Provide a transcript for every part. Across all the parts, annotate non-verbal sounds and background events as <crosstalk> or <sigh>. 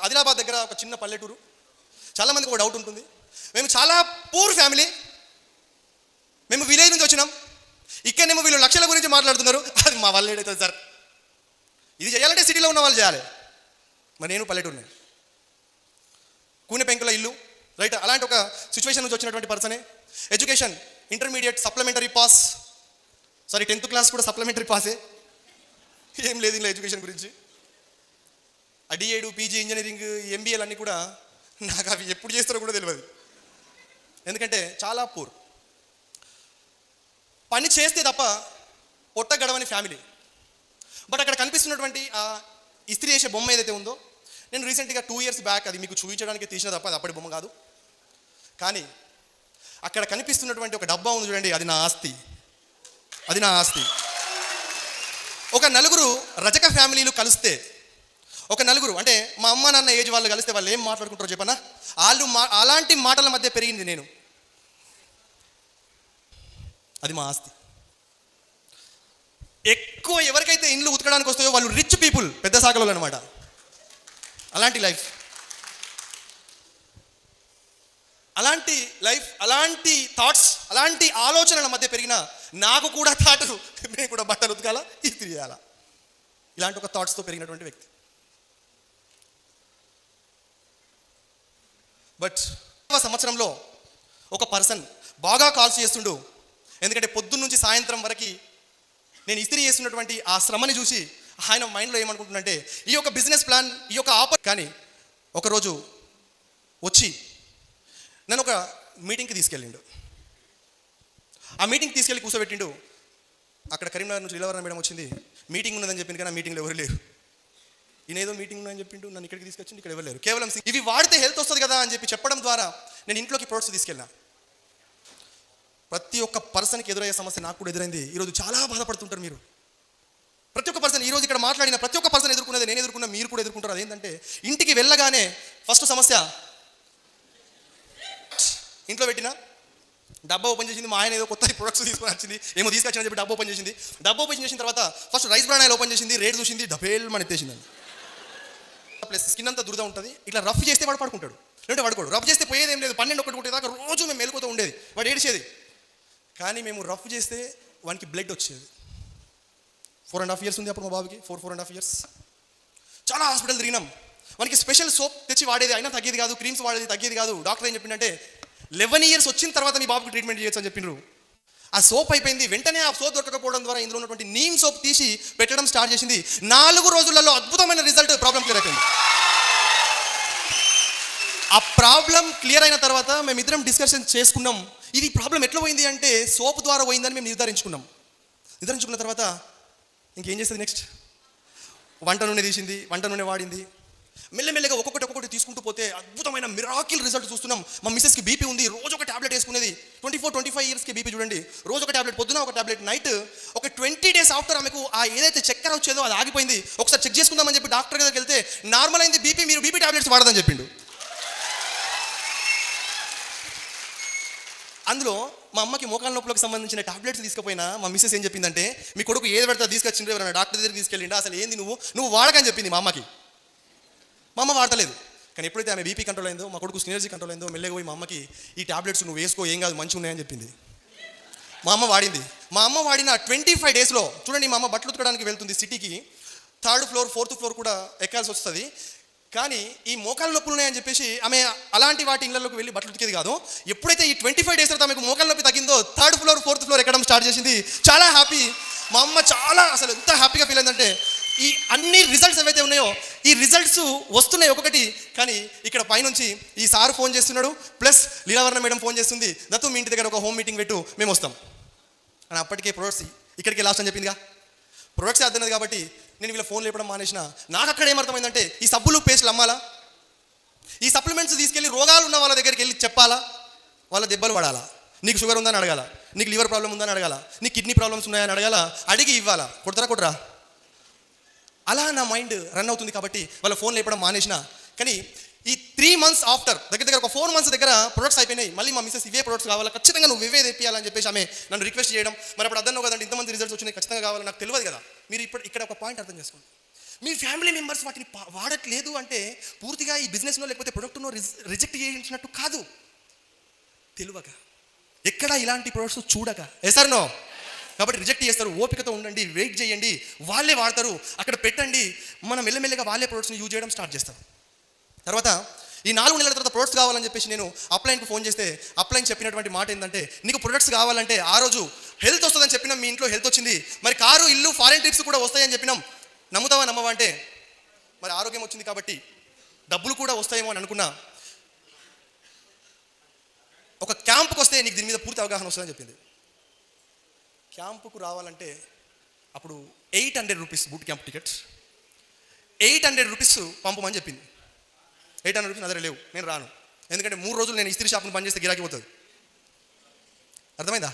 ఆదిలాబాద్ దగ్గర ఒక చిన్న పల్లెటూరు. చాలామందికి ఒక డౌట్ ఉంటుంది. మేము చాలా పూర్ ఫ్యామిలీ మేము విలేజ్ నుంచి వచ్చినాం. ఇక్కడనేమో వీళ్ళు లక్షల గురించి మాట్లాడుతున్నారు. <laughs> అది మా వాళ్ళు ఏడవుతుంది సార్. ఇది చేయాలంటే సిటీలో ఉన్న వాళ్ళు చేయాలి. మరి నేను పల్లెటూరుని. కూనె పెంకుల ఇల్లు. రైట్ అలాంటి ఒక సిచ్యువేషన్ నుంచి వచ్చినటువంటి పర్సనే education intermediate supplementary pass sorry tenth class కూడా సప్లిమెంటరీ పాసే ఏం. లేదు ఇలా ఎడ్యుకేషన్ గురించి. అడిఏడు పీజీ ఇంజనీరింగ్ ఎంబీఏలు అన్నీ కూడా నాకు అవి ఎప్పుడు చేస్తారో కూడా తెలియదు ఎందుకంటే చాలా పూర్ పని చేస్తే తప్ప పొట్ట గడవని ఫ్యామిలీ బట్ అక్కడ కనిపిస్తున్నటువంటి ఆ ఇస్త్రీ చేసే బొమ్మ ఏదైతే ఉందో నేను రీసెంట్గా టూ ఇయర్స్ బ్యాక్ అది మీకు చూపించడానికి తీసిన తప్ప అది అప్పటి బొమ్మ కాదు. కానీ అక్కడ కనిపిస్తున్నటువంటి ఒక డబ్బా ఉంది చూడండి అది నా ఆస్తి. అది నా ఆస్తి. ఒక నలుగురు రజక ఫ్యామిలీలు కలిస్తే ఒక నలుగురు అంటే మా అమ్మ నాన్న ఏజ్ వాళ్ళు కలిస్తే వాళ్ళు ఏం మాట్లాడుకుంటారో చెప్పనా? వాళ్ళు మా అలాంటి మాటల మధ్య పెరిగింది నేను. అది మా ఆస్తి. ఎక్కువ ఎవరికైతే ఇండ్లు ఉతకడానికి వస్తాయో వాళ్ళు రిచ్ పీపుల్ పెద్ద సాగలు అనమాట అలాంటి లైఫ్ అలాంటి లైఫ్ అలాంటి థాట్స్ అలాంటి ఆలోచనల మధ్య పెరిగిన నాకు కూడా థాట్ నేను కూడా బట్టలు ఉతకాలా ఇది చేయాలా ఇలాంటి ఒక థాట్స్తో పెరిగినటువంటి వ్యక్తి. బట్ సంవత్సరంలో ఒక పర్సన్ బాగా కాల్స్ చేస్తుండు. ఎందుకంటే పొద్దున్న నుంచి సాయంత్రం వరకు నేను ఇస్త్రీ చేస్తున్నటువంటి ఆ శ్రమని చూసి ఆయన మైండ్లో ఏమనుకుంటున్నంటే ఈ యొక్క బిజినెస్ ప్లాన్ ఈ యొక్క ఆపర్ కానీ ఒకరోజు వచ్చి నన్ను ఒక మీటింగ్కి తీసుకెళ్ళిండు. ఆ మీటింగ్ తీసుకెళ్ళి కూర్చోబెట్టిండు. అక్కడ కరీంనగర్ నుంచి ఇలవరం మేడం వచ్చింది. మీటింగ్ ఉన్నదని చెప్పింది కానీ ఆ మీటింగ్లో ఎవరు లేరు. ఈయన ఏదో మీటింగ్ ఉందని చెప్పిండు నన్ను ఇక్కడికి తీసుకొచ్చిండు ఇక్కడ ఇవ్వలేరు కేవలం ఇవి వాడితే హెల్త్ వస్తుంది కదా అని చెప్పి చెప్పడం ద్వారా నేను ఇంట్లోకి ప్రొడక్ట్స్ తీసుకెళ్ళినా. ప్రతి ఒక్క పర్సన్కి ఎదురయ్యే సమస్య నాకు కూడా ఎదురైంది. ఈరోజు చాలా బాధపడుతుంటారు మీరు. ప్రతి ఒక్క పర్సన్ ఈరోజు ఇక్కడ మాట్లాడిన ప్రతి ఒక్క పర్సన్ ఎదుర్కొన్నది నేను ఎదుర్కొన్న మీరు కూడా ఎదుర్కొంటారు. అదేంటంటే ఇంటికి వెళ్ళగానే ఫస్ట్ సమస్య ఇంట్లో పెట్టిన? డబ్బా ఓపెన్ చేసింది మా ఆయన ఏదో కొత్త ప్రొడక్ట్స్ తీసుకొని వచ్చింది ఏమో తీసుకొచ్చిన చెప్పి డబ్బా ఓపెన్ చేసింది. డబ్బా ఓపెన్ చేసిన తర్వాత first rice brand oil open చేసింది రేట్ చూసింది డబేల్ మన ఎత్తేసిందండి. ప్లస్ స్కిన్ అంతా దురద ఉంటుంది. ఇట్లా రఫ్ చేస్తే వాడు పడుకుంటాడు. లేదంటే పడుకోడు. రఫ్ చేస్తే పోయేది ఏం లేదు. పన్నెండు ఒకటి ఒకటి దాకా రోజు మేము మెలుకుతూ ఉండేది. వాడు ఏడిచేది. కానీ మేము రఫ్ చేస్తే వానికి బ్లడ్ వచ్చేది. ఫోర్ అండ్ హాఫ్ ఇయర్స్ ఉంది అప్పుడు మా బాబుకి. Four four and half years చాలా హాస్పిటల్ తిరిగినాం. వానికి స్పెషల్ సోప్ తెచ్చి వాడేది. అయినా తగ్గేది కాదు. క్రీమ్స్ వాడేది తగ్గేది కాదు. డాక్టర్ ఏం చెప్పిందంటే లెవెన్ ఇయర్స్ వచ్చిన తర్వాత మీ బాబుకి ట్రీట్మెంట్ చేయొచ్చు అని చెప్పిండ్రు ఆ సోప్ అయిపోయింది. వెంటనే ఆ సోప్ దొరకకపోవడం ద్వారా ఇందులో ఉన్నటువంటి నీమ్ సోప్ తీసి పెట్టడం స్టార్ట్ చేసింది. నాలుగు రోజులలో అద్భుతమైన రిజల్ట్ ప్రాబ్లం క్లియర్ అయిపోయింది. ఆ ప్రాబ్లం క్లియర్ అయిన తర్వాత మేమిద్దరం డిస్కషన్ చేసుకున్నాం. ఇది ప్రాబ్లం ఎట్లా పోయింది అంటే సోప్ ద్వారా పోయిందని మేము నిర్ధారించుకున్నాం. నిర్ధారించుకున్న తర్వాత ఇంకేం చేస్తుంది నెక్స్ట్ వంట నూనె తీసింది వంట నూనె వాడింది. మెల్లమెల్లగా ఒక్కొక్కటి ఒక్కొక్కటి తీసుకుంటూ పోతే అద్భుతమైన మిరాకిల్ రిజల్ట్ చూస్తున్నాం. మా మిస్సెస్కి బీపీ ఉంది. రోజు ఒక టాబ్లెట్ వేసుకునేది. ట్వంటీ ఫోర్ ట్వంటీ ఫైవ్ ఇయర్స్కి బీపీ చూడండి. రోజు ఒక టాబ్లెట్ పొద్దున ఒక టాబ్లెట్ నైట్ ఒక ట్వంటీ డేస్ ఆఫ్టర్ ఆమెకు ఆ ఏదైతే చక్కెర వచ్చేదో అది ఆగిపోయింది. ఒకసారి చెక్ చేసుకుందామని చెప్పి డాక్టర్ దగ్గరికి వెళ్తే నార్మల్ అయింది బీపీ మీరు బీపీ టాబ్లెట్స్ వాడదని చెప్పిండు. అందులో మా అమ్మకి మోకాల నొప్పులకు సంబంధించిన టాబ్లెట్స్ తీసుకుపోయినా మా మిస్సెస్ ఏం చెప్పిందంటే మీ కొడుకు ఏది పెడతా తీసుకొచ్చిండ్రు ఎవరైనా డాక్టర్ దగ్గర తీసుకెళ్ళిండా? అసలు ఏంది నువ్వు? నువ్వు వాడకని చెప్పింది మా అమ్మకి. మా అమ్మ వాడతలేదు. కానీ ఎప్పుడైతే ఆమె బీపీ కంట్రోల్ అయిందో మా కొడుకు సినర్జీ కంట్రోల్ అయిందో మెల్లగా పోయి మా అమ్మకి ఈ టాబ్లెట్స్ నువ్వు వేసుకో ఏం కాదు మంచిగా ఉన్నాయని చెప్పింది. మా అమ్మ వాడింది. మా అమ్మ వాడిన ట్వంటీ ఫైవ్ డేస్లో చూడండి మా అమ్మ బట్టలు ఉతకడానికి వెళ్తుంది సిటీకి. థర్డ్ ఫ్లోర్ ఫోర్త్ ఫ్లోర్ కూడా ఎక్కాల్సి వస్తుంది. కానీ ఈ మోకాళ్ళ నొప్పులు ఉన్నాయని చెప్పేసి ఆమె అలాంటి వాటి ఇళ్ళలోకి వెళ్ళి బట్టలు ఉతికేది కాదు. ఎప్పుడైతే ఈ ట్వంటీ ఫైవ్ డేస్ తర్వాత ఆమెకు మోకాళ్ళ నొప్పి తగ్గిందో థర్డ్ ఫ్లోర్ ఫోర్త్ ఫ్లోర్ ఎక్కడం స్టార్ట్ చేసింది. చాలా హ్యాపీ. మా అమ్మ చాలా అసలు ఎంత హ్యాపీగా ఫీల్ అయిందంటే ఈ అన్ని రిజల్ట్స్ ఏవైతే ఉన్నాయో ఈ రిజల్ట్స్ వస్తున్నాయి ఒక్కొక్కటి. కానీ ఇక్కడ పైనుంచి ఈ సార్ ఫోన్ చేస్తున్నాడు ప్లస్ లీలావర్ణ మేడం ఫోన్ చేస్తుంది. దత్తు మీ ఇంటి దగ్గర ఒక హోమ్ మీటింగ్ పెట్టు మేము వస్తాం. అని అప్పటికే ప్రొడక్ట్స్ ఇక్కడికి లాస్ట్ అని చెప్పిందిగా. ప్రొడక్ట్స్ అర్థమైనది కాబట్టి నేను వీళ్ళ ఫోన్ లేపడం మానేసిన. నాకు అక్కడ ఏమర్థమైందంటే ఈ సబ్బులు పేస్ట్లు అమ్మాలా? ఈ సప్లిమెంట్స్ తీసుకెళ్ళి రోగాలు ఉన్న వాళ్ళ దగ్గరికి వెళ్ళి చెప్పాలా? వాళ్ళ దెబ్బలు పడాలా? నీకు షుగర్ ఉందని అడగాల? నీకు లివర్ ప్రాబ్లం ఉందని అడగాల? నీకు కిడ్నీ ప్రాబ్లమ్స్ ఉన్నాయని అడగాల? అడిగి ఇవ్వాలా? కొడతారా కొట్టరా? అలా నా మైండ్ రన్ అవుతుంది కాబట్టి వాళ్ళ ఫోన్ లేపడం మానేసిన. కానీ ఈ త్రీ మంత్స్ ఆఫ్టర్ దగ్గర దగ్గర ఒక ఫోర్ మంత్స్ దగ్గర ప్రొడక్ట్స్ అయిపోయినాయి. మళ్ళీ మా మిస్సెస్ ఇవే ప్రొడక్ట్స్ కావాలి? ఖచ్చితంగా నువ్వు ఇవే తెప్పియాలని చెప్పేసి ఆమె నన్ను రిక్వెస్ట్ చేయడం. మరి అప్పుడు అర్థం కదండి ఇంతమంది రిజల్ట్స్ వచ్చినాయి ఖచ్చితంగా కావాలి? నాకు తెలియదు కదా. మీరు ఇప్పుడు ఇక్కడ ఒక పాయింట్ అర్థం చేసుకోండి. మీ ఫ్యామిలీ మెంబర్స్ వాటిని వాడట్లేదు అంటే పూర్తిగా ఈ బిజినెస్నో లేకపోతే ప్రొడక్ట్నో రిజెక్ట్ చేయించినట్టు కాదు. తెలివగా ఎక్కడ ఇలాంటి ప్రొడక్ట్స్ చూడగా ఎసర్నో కాబట్టి రిజెక్ట్ చేస్తారు. ఓపికతో ఉండండి వెయిట్ చేయండి. వాళ్ళే వాడతారు. అక్కడ పెట్టండి. మనం మెల్లమెల్లగా వాళ్ళే ప్రొడక్ట్స్ని యూజ్ చేయడం స్టార్ట్ చేస్తాం తర్వాత ఈ నాలుగు నెలల తర్వాత ప్రొడక్ట్స్ కావాలని చెప్పేసి నేను అప్లైన్కి ఫోన్ చేస్తే అప్లైన్ చెప్పినటువంటి మాట ఏంటంటే నీకు ప్రొడక్ట్స్ కావాలంటే ఆ రోజు హెల్త్ వస్తుందని చెప్పినాం మీ ఇంట్లో హెల్త్ వచ్చింది. మరి కారు ఇల్లు ఫారెన్ ట్రిప్స్ కూడా వస్తాయని చెప్పినాం. నమ్ముతావా నమ్మవా? అంటే మరి ఆరోగ్యం వచ్చింది కాబట్టి డబ్బులు కూడా వస్తాయేమో అని అనుకున్నా. ఒక క్యాంప్కి వస్తే నీకు దీని మీద పూర్తి అవగాహన వస్తుందని చెప్పింది. క్యాంపుకు రావాలంటే అప్పుడు eight hundred rupees boot camp tickets. Eight hundred rupees పంపమని చెప్పింది. ఎయిట్ హండ్రెడ్ రూపీస్ నా లేవు నేను రాను. ఎందుకంటే మూడు రోజులు నేను ఇస్త్రీ షాప్ని బంద్ చేస్తే గిరాకీ పోతుంది. అర్థమైందా?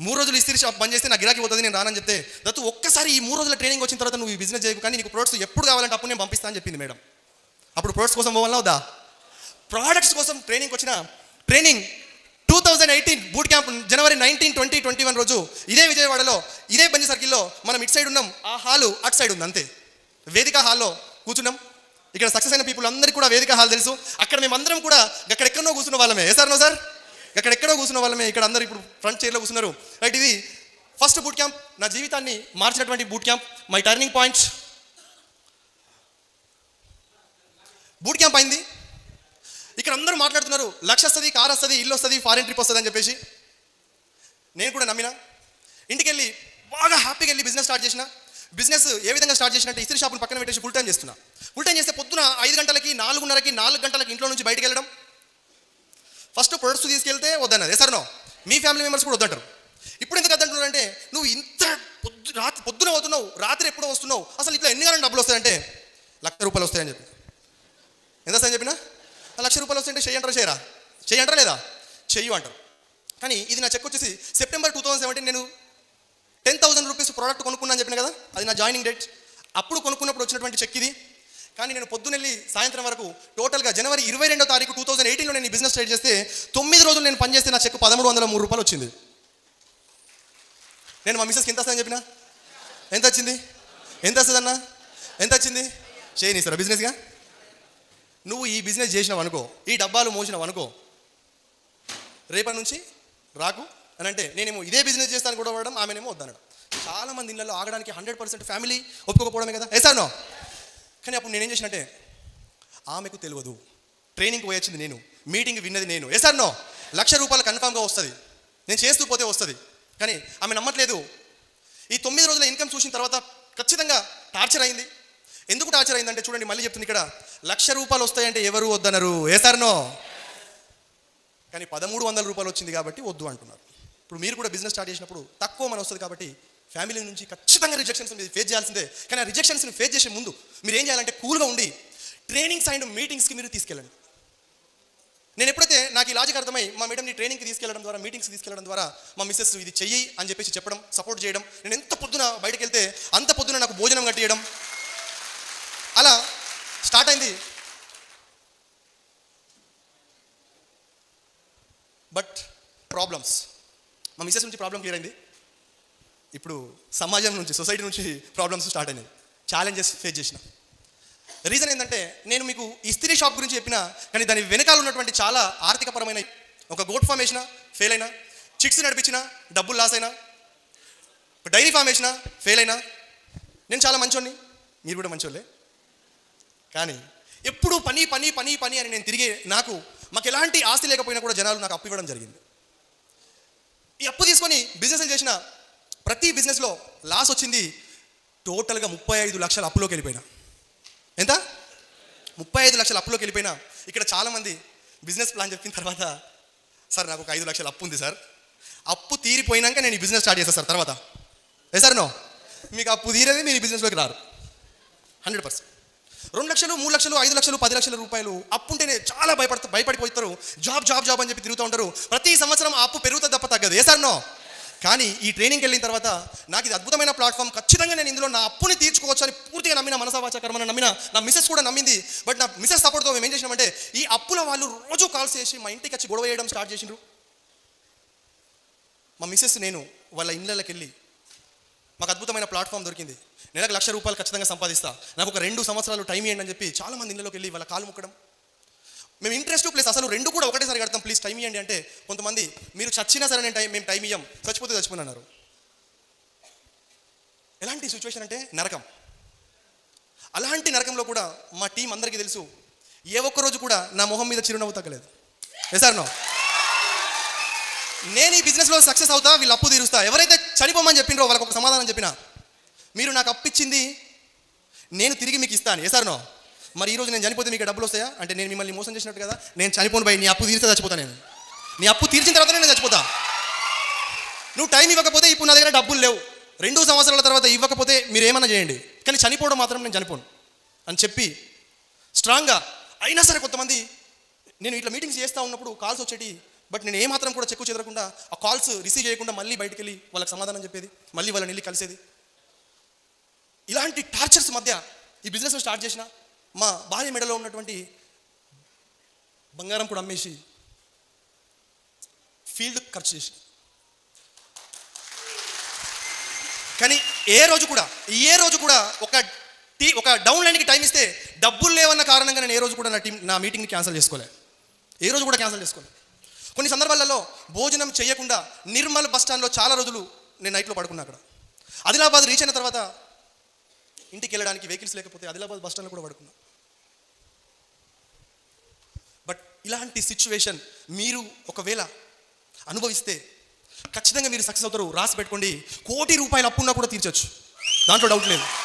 మూడు రోజులు ఇస్త్రీ షాప్ బంద్ చేస్తే నా గిరాకీ పోతుంది నేను రానని చెప్తే దత్తు ఒక్కసారి ఈ మూడు రోజుల ట్రైనింగ్ వచ్చిన తర్వాత నువ్వు ఈ బిజినెస్ చేయకు కానీ నీకు ప్రొడక్ట్స్ ఎప్పుడు కావాలంటే అప్పుడు నేను పంపిస్తాను చెప్పింది మేడం. అప్పుడు ప్రొడక్ట్స్ కోసం పోవాలా వద్దా? ప్రోడక్ట్స్ కోసం ట్రైనింగ్ వచ్చిన training two thousand eighteen boot camp January nineteen twenty twenty one రోజు ఇదే విజయవాడలో ఇదే బంజీ సర్కిల్లో మనం ఇటు సైడ్ ఉన్నాం ఆ హాలు అటు సైడ్ ఉంది అంతే. వేదిక హాల్లో కూర్చున్నాం. ఇక్కడ సక్సెస్ అయిన పీపుల్ అందరికీ కూడా వేదిక హాల్ తెలుసు. అక్కడ మేమందరం కూడా అక్కడెక్కడో కూర్చున్న వాళ్ళమే. ఏ సార్ నో సార్? కూర్చున్న వాళ్ళమే. ఇక్కడ అందరు ఇప్పుడు ఫ్రంట్ చైర్లో కూర్చున్నారు. రైట్ ఇది ఫస్ట్ బూట్ క్యాంప్ నా జీవితాన్ని మార్చినటువంటి boot camp my turning point boot camp అయింది. ఇక్కడ అందరూ మాట్లాడుతున్నారు లక్ష వస్తుంది కార్ వస్తుంది ఇల్లు వస్తుంది ఫారెన్ ట్రిప్ వస్తుంది అని చెప్పేసి. నేను కూడా నమ్మిన. ఇంటికి వెళ్ళి బాగా హ్యాపీగా వెళ్ళి బిజినెస్ స్టార్ట్ చేసిన. బిజినెస్ ఏ విధంగా స్టార్ట్ చేసినట్టు ఇస్త్రీ షాపును పక్కన పెట్టేసి ఫుల్ టైం చేస్తున్నా. ఫుల్ టైం చేస్తే పొద్దున ఐదు గంటలకి నాలుగున్నరకి నాలుగు గంటలకి ఇంట్లో నుంచి బయటకు వెళ్ళడం. ఫస్ట్ ప్రొడక్ట్స్ తీసుకెళ్తే వద్దన్నది. సరేనో మీ ఫ్యామిలీ మెంబర్స్ కూడా వద్దంటారు. ఇప్పుడు ఎందుకు వద్దంటున్నారు అంటే నువ్వు ఇంత పొద్దు రాత్రి పొద్దున అవుతున్నావు రాత్రి ఎప్పుడో వస్తున్నావు. అసలు ఇట్లా ఎన్ని గంటలు డబ్బులు వస్తాయంటే లక్ష రూపాయలు వస్తాయని చెప్పి. ఎంత వస్తాయని చెప్పినా? లక్ష రూపాయలు వస్తుంటే చెయ్యి అంటారా చేయరా? చేయంటారా లేదా? చెయ్యి అంటారు. కానీ ఇది నా చెక్ వచ్చేసి సెప్టెంబర్ టూ థౌసండ్ సెవెంటీన్ నేను టెన్ థౌసండ్ రూపీస్ ప్రోడక్ట్ కొనుక్కున్నాను చెప్పిన కదా అది నా జాయినింగ్ డేట్. అప్పుడు కొనుక్కున్నప్పుడు వచ్చినటువంటి చెక్ ఇది. కానీ నేను పొద్దునెళ్ళి సాయంత్రం వరకు టోటల్గా జనవరి ఇరవై రెండో తారీఖు టూ థౌసండ్ ఎయిటీన్లో నేను బిజినెస్ స్టార్ట్ చేస్తే తొమ్మిది రోజులు నేను పనిచేస్తే నా చెక్ పదమూడు వందల మూడు రూపాయలు వచ్చింది. నేను మా మిస్సెస్కి ఎంత వస్తుందని చెప్పిన? ఎంత వచ్చింది? ఎంత వస్తుందన్నా? ఎంత వచ్చింది? చేయనిస్తారా బిజినెస్గా నువ్వు ఈ బిజినెస్ చేసినావు అనుకో ఈ డబ్బాలు మోసినావు అనుకో రేపటి నుంచి రాకు అని అంటే నేనేమో ఇదే బిజినెస్ చేస్తాను కూడా పడడం ఆమెనేమో వద్దనడం. చాలా మంది ఇళ్ళలో ఆగడానికి హండ్రెడ్ పర్సెంట్ ఫ్యామిలీ ఒప్పుకోకపోవడమే కదా. వేసాను కానీ అప్పుడు నేనేం చేసినట్టే ఆమెకు తెలియదు. ట్రైనింగ్కి పోయొచ్చింది నేను. మీటింగ్ విన్నది నేను. వేసాను లక్ష రూపాయలు కన్ఫామ్గా వస్తుంది. నేను చేస్తూ పోతే వస్తుంది. కానీ ఆమె నమ్మట్లేదు. ఈ తొమ్మిది రోజుల ఇన్కమ్ చూసిన తర్వాత ఖచ్చితంగా టార్చర్ అయింది. ఎందుకు టార్చర్ అయిందంటే చూడండి మళ్ళీ చెప్తుంది ఇక్కడ లక్ష రూపాయలు వస్తాయంటే ఎవరు వద్దనరు? వేసారనో కానీ పదమూడు వందల రూపాయలు వచ్చింది కాబట్టి వద్దు అంటున్నారు. ఇప్పుడు మీరు కూడా బిజినెస్ స్టార్ట్ చేసినప్పుడు తక్కువ మన వస్తుంది కాబట్టి ఫ్యామిలీ నుంచి ఖచ్చితంగా రిజెక్షన్స్ మీరు ఫేస్ చేయాల్సిందే. కానీ ఆ రిజెక్షన్స్ని ఫేస్ చేసే ముందు మీరు ఏం చేయాలంటే కూల్గా ఉండి ట్రైనింగ్స్ అండ్ మీటింగ్స్కి మీరు తీసుకెళ్ళండి. నేను ఎప్పుడైతే నాకు ఈ లాజిక్ అర్థమై మా మేడంని ట్రైనింగ్కి తీసుకెళ్ళడం ద్వారా మీటింగ్స్కి తీసుకెళ్ళడం ద్వారా మా మిస్సెస్ ఇది చెయ్యి అని చెప్పేసి చెప్పడం సపోర్ట్ చేయడం నేను ఎంత పొద్దున బయటకు వెళ్తే అంత పొద్దున నాకు భోజనం కట్టియడం అలా స్టార్ట్ అయింది. బట్ ప్రాబ్లమ్స్ మా మిస్సెస్ నుంచి ప్రాబ్లం క్లియర్ అయింది. ఇప్పుడు సమాజం నుంచి సొసైటీ నుంచి ప్రాబ్లమ్స్ స్టార్ట్ అయినాయి. ఛాలెంజెస్ ఫేస్ చేసిన. రీజన్ ఏంటంటే నేను మీకు ఇస్త్రీ షాప్ గురించి చెప్పిన కానీ దాని వెనకాల ఉన్నటువంటి చాలా ఆర్థికపరమైన ఒక గోట్ ఫామ్ వేసిన ఫెయిల్ అయినా చిట్స్ నడిపించిన డబ్బులు లాస్ అయినా ఒక డైరీ ఫామ్ వేసిన ఫెయిల్ అయినా నేను చాలా మంచోడిని మీరు కూడా మంచోళ్ళే. కానీ ఎప్పుడు పని పని పని పని అని నేను తిరిగి నాకు మాకు ఎలాంటి ఆస్తి లేకపోయినా కూడా జనాలు నాకు అప్పు ఇవ్వడం జరిగింది. ఈ అప్పు తీసుకొని బిజినెస్ చేసిన ప్రతి బిజినెస్లో లాస్ వచ్చింది టోటల్గా ముప్పై ఐదు లక్షల అప్పులోకి వెళ్ళిపోయినా. ఎంత? ముప్పై ఐదు లక్షల అప్పులోకి వెళ్ళిపోయినా. ఇక్కడ చాలామంది బిజినెస్ ప్లాన్ చెప్పిన తర్వాత సార్ నాకు ఒక ఐదు లక్షల అప్పు ఉంది సార్. అప్పు తీరిపోయినాక నేను ఈ బిజినెస్ స్టార్ట్ చేస్తాను సార్ తర్వాత. ఏ సార్ నో. మీకు అప్పు తీరేది మీరు ఈ బిజినెస్లోకి రారు. Hundred percent. రెండు లక్షలు మూడు లక్షలు ఐదు లక్షలు పది లక్షల రూపాయలు అప్పు ఉంటేనే చాలా భయపడతా భయపడిపోతారు. జాబ్ జాబ్ జాబ్ అని చెప్పి తిరుగుతూ ఉంటారు. ప్రతి సంవత్సరం అప్పు పెరుగుతుంది తప్ప తగ్గదు. ఏసారనో కానీ ఈ ట్రైనింగ్కి వెళ్ళిన తర్వాత నాకు ఇది అద్భుతమైన ప్లాట్ఫామ్. ఖచ్చితంగా నేను ఇందులో నా అప్పుని తీర్చుకోవచ్చు అని పూర్తిగా నమ్మిన మనసావాచ కర్మని నమ్మిన నా మిసెస్ కూడా నమ్మింది. బట్ నా మిసెస్ సపోర్ట్తో మేము ఏం చేసినామంటే ఈ అప్పుల వాళ్ళు రోజు కాల్స్ చేసి మా ఇంటికి వచ్చి గొడవ చేయడం స్టార్ట్ చేసిండ్రు. మా మిసెస్ నేను వాళ్ళ ఇళ్ళకి వెళ్ళి మాకు అద్భుతమైన ప్లాట్ఫామ్ దొరికింది. నెలకు లక్ష రూపాయలు ఖచ్చితంగా సంపాదిస్తా. నాకు ఒక రెండు సంవత్సరాలు టైం ఇవ్వండి అని చెప్పి చాలామంది ఇళ్ళలోకి వెళ్ళి వాళ్ళ కాలు ముక్కడం. మేము ఇంట్రెస్ట్ ప్లస్ అసలు రెండు కూడా ఒకటేసారి కడతాం ప్లీజ్ టైం ఇవ్వండి అంటే కొంతమంది మీరు చచ్చినా సరే నేను టైం మేము టైం ఇయ్యం చచ్చిపోతే చచ్చిపోయినన్నారు ఎలాంటి సిచ్యువేషన్ అంటే నరకం. అలాంటి నరకంలో కూడా మా టీం అందరికీ తెలుసు ఏ ఒక్క రోజు కూడా నా మొహం మీద చిరునవ్వు తగ్గలేదు. సార్ నో నేను ఈ బిజినెస్లో సక్సెస్ అవుతా వీళ్ళు అప్పు తీరుస్తా. ఎవరైతే చనిపోమని చెప్పిండ్రో వాళ్ళకి ఒక సమాధానం చెప్పిన మీరు నాకు అప్పిచ్చింది నేను తిరిగి మీకు ఇస్తాను. ఏసారనో మరి ఈరోజు నేను చనిపోతే మీకు డబ్బులు వస్తాయా? అంటే నేను మిమ్మల్ని మోసం చేసినట్టు కదా నేను చనిపోను పోయి నీ అప్పు తీరిస్తే చచ్చిపోతా నేను. నీ అప్పు తీర్చిన తర్వాత నేను చచ్చిపోతా. నువ్వు టైం ఇవ్వకపోతే ఇప్పుడు నా దగ్గర డబ్బులు లేవు. రెండు సంవత్సరాల తర్వాత ఇవ్వకపోతే మీరు ఏమన్నా చేయండి. కానీ చనిపోవడం మాత్రం నేను చనిపోను. అని చెప్పి స్ట్రాంగ్గా అయినా సరే కొంతమంది నేను ఇట్లా మీటింగ్స్ చేస్తూ ఉన్నప్పుడు కాల్స్ వచ్చేటి బట్ నేను ఏమాత్రం కూడా చెక్కు చెదరకుండా ఆ కాల్స్ రిసీవ్ చేయకుండా మళ్ళీ బయటికి వెళ్ళి వాళ్ళకి సమాధానం చెప్పేది మళ్ళీ వాళ్ళని వెళ్ళి కలిసేది. ఇలాంటి టార్చర్స్ మధ్య ఈ బిజినెస్ స్టార్ట్ చేసిన మా భార్య మెడలో ఉన్నటువంటి బంగారం కూడా అమ్మేసి ఫీల్డ్ ఖర్చు చేసి. కానీ ఏ రోజు కూడా ఏ రోజు కూడా ఒక టీ ఒక డౌన్ లైన్కి టైం ఇస్తే డబ్బులు లేవన్న కారణంగా నేను ఏ రోజు కూడా నా టీం నా మీటింగ్ని క్యాన్సిల్ చేసుకోలే. ఏ రోజు కూడా క్యాన్సిల్ చేసుకోలే. కొన్ని సందర్భాలలో భోజనం చేయకుండా నిర్మల్ బస్ స్టాండ్లో చాలా రోజులు నేను నైట్లో పడుకున్నా అక్కడ. ఆదిలాబాద్ రీచ్ అయిన తర్వాత ఇంటికి వెళ్ళడానికి వెహికల్స్ లేకపోతే ఆదిలాబాద్ బస్టాండ్లో కూడా పడుకున్నా. బట్ ఇలాంటి సిచ్యువేషన్ మీరు ఒకవేళ అనుభవిస్తే ఖచ్చితంగా మీరు సక్సెస్ అవుతారు. రాసి పెట్టుకోండి. కోటి రూపాయలు అప్పున్నా కూడా తీర్చొచ్చు. దాంట్లో డౌట్ లేదు.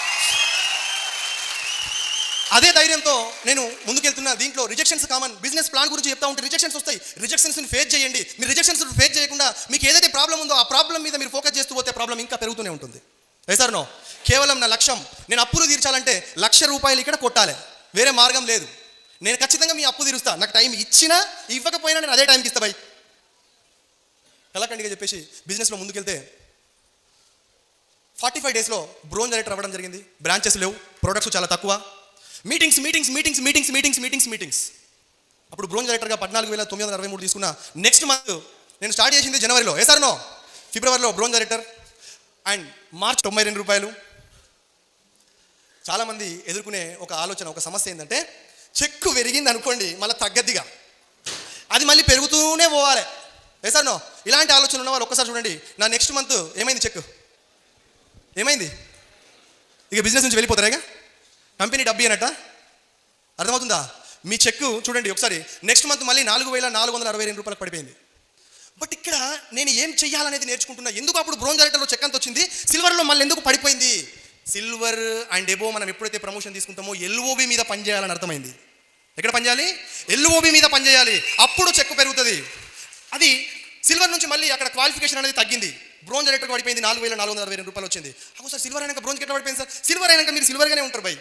అదే ధైర్యంతో నేను ముందుకెళ్తున్నా దీంట్లో రిజెక్షన్స్ కామన్ బిజినెస్ ప్లాన్ గురించి చెప్తా ఉంటే రిజెక్షన్స్ వస్తాయి. రిజెక్షన్స్ ఫేస్ చేయండి. మీరు రిజెక్షన్స్ ఫేస్ చేయకుండా మీకు ఏదైతే ప్రాబ్లం ఉందో ఆ ప్రాబ్లం మీద మీరు ఫోకస్ చేస్తూ పోతే ప్రాబ్లం ఇంకా పెరుగుతూనే ఉంటుంది. వేసారునో కేవలం నా లక్ష్యం. నేను అప్పులు తీర్చాలంటే లక్ష రూపాయలు ఇక్కడ కొట్టాలి. వేరే మార్గం లేదు. నేను ఖచ్చితంగా మీ అప్పు తీరుస్తా. నాకు టైం ఇచ్చినా ఇవ్వకపోయినా నేను అదే టైంకి ఇస్తా. బై కలకండిగా చెప్పేసి బిజినెస్లో ముందుకెళ్తే ఫార్టీ ఫైవ్ డేస్లో బ్రోన్ డైరెక్టర్ అవ్వడం జరిగింది. బ్రాంచెస్ లేవు. ప్రొడక్ట్స్ చాలా తక్కువ. Meetings meetings meetings meetings meetings meetings meetings అప్పుడు బ్రోన్ డైరెక్టర్గా పద్నాలుగు వేల తొమ్మిది వందల అరవై మూడు తీసుకున్న నెక్స్ట్ మంత్ నేను స్టార్ట్ చేసింది జనవరిలో. ఏ సార్ నో? ఫిబ్రవరిలో బ్రోన్ డైరెక్టర్ అండ్ మార్చ్ తొంభై రెండు రూపాయలు. చాలామంది ఎదుర్కొనే ఒక ఆలోచన ఒక సమస్య ఏంటంటే చెక్కు పెరిగింది అనుకోండి మళ్ళీ తగ్గద్దిగా. అది మళ్ళీ పెరుగుతూనే పోవాలి. ఏ సార్ నో? ఇలాంటి ఆలోచన ఉన్న వాళ్ళు ఒక్కసారి చూడండి నా నెక్స్ట్ మంత్ ఏమైంది చెక్ ఏమైంది? ఇక బిజినెస్ నుంచి వెళ్ళిపోతారేగా కంపెనీ డబ్బు అనట అర్థమవుతుందా? మీ చెక్ చూడండి ఒకసారి నెక్స్ట్ మంత్ మళ్ళీ నాలుగు వేల నాలుగు వందల అరవై రెండు రూపాయలకు పడిపోయింది. బట్ ఇక్కడ నేను ఏం చెయ్యాలనేది నేర్చుకుంటున్నా. ఎందుకు అప్పుడు బ్రోంజ్ డైరెక్టర్లో చెక్ అంత వచ్చింది? సిల్వర్లో మళ్ళీ ఎందుకు పడిపోయింది? సిల్వర్ అండ్ ఎబో మనం ఎప్పుడైతే ప్రమోషన్ తీసుకుంటామో ఎల్ఓబి మీద పనిచేయాలని అర్థమైంది. ఎక్కడ పనిచేయాలి ఎల్ఓబి మీద పనిచేయాలి అప్పుడు చెక్ పెరుగుతుంది. అది సిల్వర్ నుంచి మళ్ళీ అక్కడ క్వాలిఫికేషన్ అనేది తగ్గింది. బ్రోంజ్ డైరెక్టర్ పడిపోయింది నాలుగు వేల నాలుగు వందల అరవై రెండు రూపాయలు వచ్చింది. అప్పుడు సార్ సిల్వర్ అయినాక బ్రోంజ్ ఎట్లా పడిపోయింది సార్? సిల్వర్ అయినాక మీరు సిల్వర్గానే ఉంటారు బై.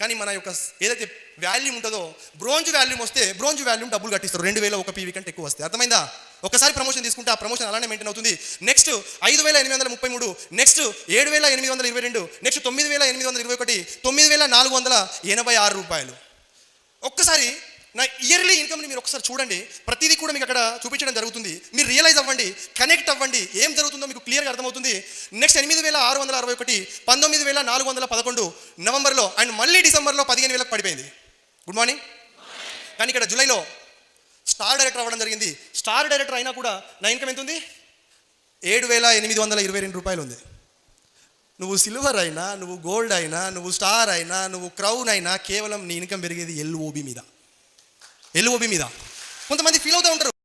కానీ మన యొక్క ఏదైతే వాల్యూమ్ ఉంటుందో బ్రోంజ్ వాల్యూమ్ వస్తే బ్రోంజ్ వాల్యూమ్ డబ్బులు కట్టిస్తారు. రెండు వేల ఒక పీవీ కంటే ఎక్కువ వస్తే. అర్థమైందా? ఒకసారి ప్రమోషన్ తీసుకుంటే ఆ ప్రమోషన్ అలానే మెయింటైన్ అవుతుంది. నెక్స్ట్ ఐదు వేల ఎనిమిది వందల ముప్పై మూడు నెక్స్ట్ ఏడు వేల ఎనిమిది వందల ఇరవై రెండు నెక్స్ట్ తొమ్మిది వేల ఎనిమిది వందల ఇరవై ఒకటి తొమ్మిది వేల నాలుగు వందల ఎనభై ఆరు రూపాయలు. ఒక్కసారి నా ఇయర్లీ ఇన్కమ్ని మీరు ఒకసారి చూడండి. ప్రతిదీ కూడా మీకు అక్కడ చూపించడం జరుగుతుంది. మీరు రియలైజ్ అవ్వండి కనెక్ట్ అవ్వండి. ఏం జరుగుతుందో మీకు క్లియర్గా అర్థమవుతుంది. నెక్స్ట్ ఎనిమిది వేల ఆరు వందల అరవై ఒకటి పంతొమ్మిది వేల నాలుగు వందల పదకొండు నవంబర్లో అండ్ మళ్ళీ డిసెంబర్లో పదిహేను వేలకు పడిపోయింది. గుడ్ మార్నింగ్ కానీ ఇక్కడ జూలైలో స్టార్ డైరెక్టర్ అవ్వడం జరిగింది. స్టార్ డైరెక్టర్ అయినా కూడా నా ఇన్కమ్ ఎంత ఉంది ఏడు వేల ఎనిమిది వందల ఇరవై రెండు రూపాయలు ఉంది. నువ్వు సిల్వర్ అయినా నువ్వు గోల్డ్ అయినా నువ్వు స్టార్ అయినా నువ్వు క్రౌన్ అయినా కేవలం నీ ఇన్కమ్ పెరిగేది ఎల్ఓబి మీద. ఎల్ఓబి మీద. కొంతమంది ఫీల్ అవుతూ ఉంటారు.